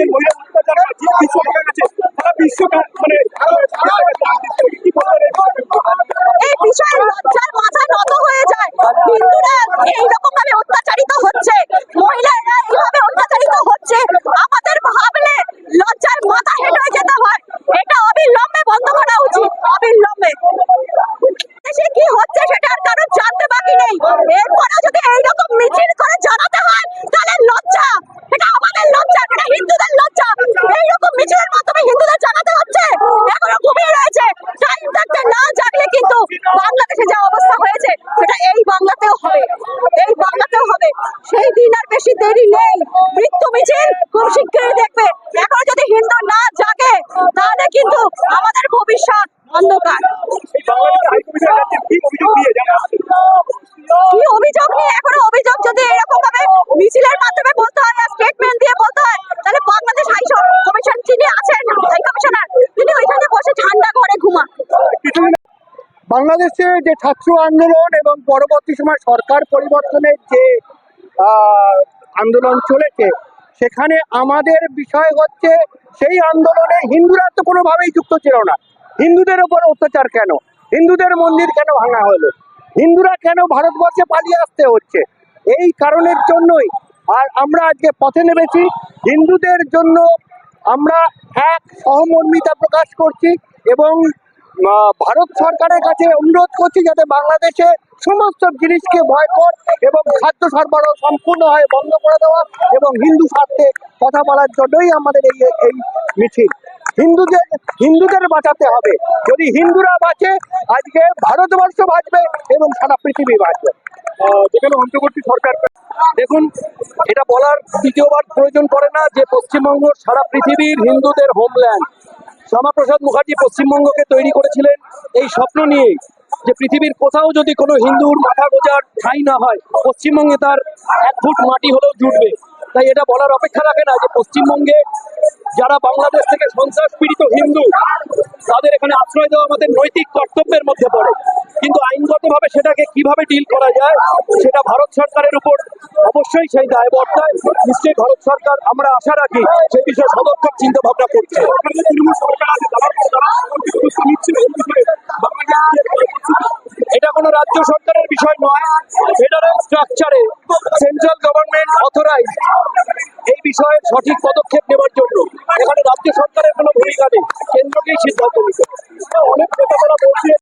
যে মহিলা ভোটার যারা বিশ্ব হয়ে গেছে তারা বিশ্বকাপ মানে এই এইভাবে অত্যাচারিত হচ্ছে। আমাদের ভাবলে লজ্জার মাথা হেঁট যেতে হয়। এটা অবিলম্বে বন্ধ করা উচিত। অবিলম্বে। দেশে কি হচ্ছে সেটা আর কারও বাকি নেই। এরপরেও যদি এই হয়েছে সেটা এই বাংলাতেও হবে। এই বাংলাতেও হবে। সেই দিন আর বেশি দেরি নেই। মৃত্যু মিছিল খুব শিগগিরই দেখবে। এখনও যদি হিন্দু না জাগে, তাহলে কিন্তু আমাদের ভবিষ্যৎ অন্ধকার। কি অভিযোগ নিয়ে এখনও অভিযোগ যদি এরকম ভাবে মিছিলের মাধ্যমে বলতে হয় স্টেটমেন্ট দিয়ে বলতে হয়, তাহলে বাংলাদেশ হাই কমিশন যিনি আছেন, হাই কমিশনার, তিনি ওইখানে বসে ঠান্ডা ঘরে ঘুমান। বাংলাদেশে যে ছাত্র আন্দোলন এবং পরবর্তী সময় সরকার পরিবর্তনের যে আন্দোলন চলেছে, সেখানে আমাদের বিষয় হচ্ছে সেই আন্দোলনে হিন্দুরা তো কোনোভাবেই যুক্ত ছিল না। হিন্দুদের ওপর অত্যাচার কেন? হিন্দুদের মন্দির কেন ভাঙা হলো? হিন্দুরা কেন ভারতবর্ষে পালিয়ে আসতে হচ্ছে? এই কারণের জন্যই আর আমরা আজকে পথে নেমেছি। হিন্দুদের জন্য আমরা এক সহমর্মিতা প্রকাশ করছি এবং ভারত সরকারের কাছে অনুরোধ করছি যাতে বাংলাদেশে সমস্ত জিনিসকে বয়কট এবং খাদ্য সরবরাহ সম্পূর্ণভাবে বন্ধ করে দেওয়া এবং হিন্দু স্বার্থে কথা বলার জন্যই আমাদের এই এই মিছিল। হিন্দুদের হিন্দুদের বাঁচাতে হবে। যদি হিন্দুরা বাঁচে, আজকে ভারতবর্ষ বাঁচবে এবং সারা পৃথিবী বাঁচবে। যেখানে অন্তর্বর্তী সরকার দেখুন, এটা বলার দ্বিতীয়বার প্রয়োজন পড়ে না যে পশ্চিমবঙ্গ সারা পৃথিবীর হিন্দুদের হোমল্যান্ড শ্যামাপ্রসাদ মুখার্জি পশ্চিমবঙ্গকে তৈরি করেছিলেন এই স্বপ্ন নিয়ে যে পৃথিবীর কোথাও যদি কোনো হিন্দুর মাথা গোজার ঠাঁই না হয়, পশ্চিমবঙ্গে তার এক ফুট মাটি হলেও জুটবে। তাই এটা বলার অপেক্ষা রাখে না যে পশ্চিমবঙ্গে যারা বাংলাদেশ থেকে সন্ত্রাস পীড়িত হিন্দু তাদের এখানে আশ্রয় দেওয়া আমাদের নৈতিক কর্তব্যের মধ্যে পড়ে। কিন্তু আইনগতভাবে সেটাকে কীভাবে ডিল করা যায়, সেটা ভারত সরকারের উপর অবশ্যই সেই দায়বর্তায় নিশ্চয়ই ভারত সরকার, আমরা আশা রাখি সেই বিষয়ে সদর্থক চিন্তা ভাবনা করছে। তৃণমূল সরকার আছে এটা কোনো রাজ্য সরকারের বিষয় নয় ফেডারেল স্ট্রাকচারে সেন্ট্রাল গভর্নমেন্ট অথরাইজ এই বিষয়ে সঠিক পদক্ষেপ নেওয়ার জন্য। এখানে রাজ্য সরকারের কোনো ভূমিকা নেই, কেন্দ্রকেই সিদ্ধান্ত নিতে অনেক নেতারা বলছে।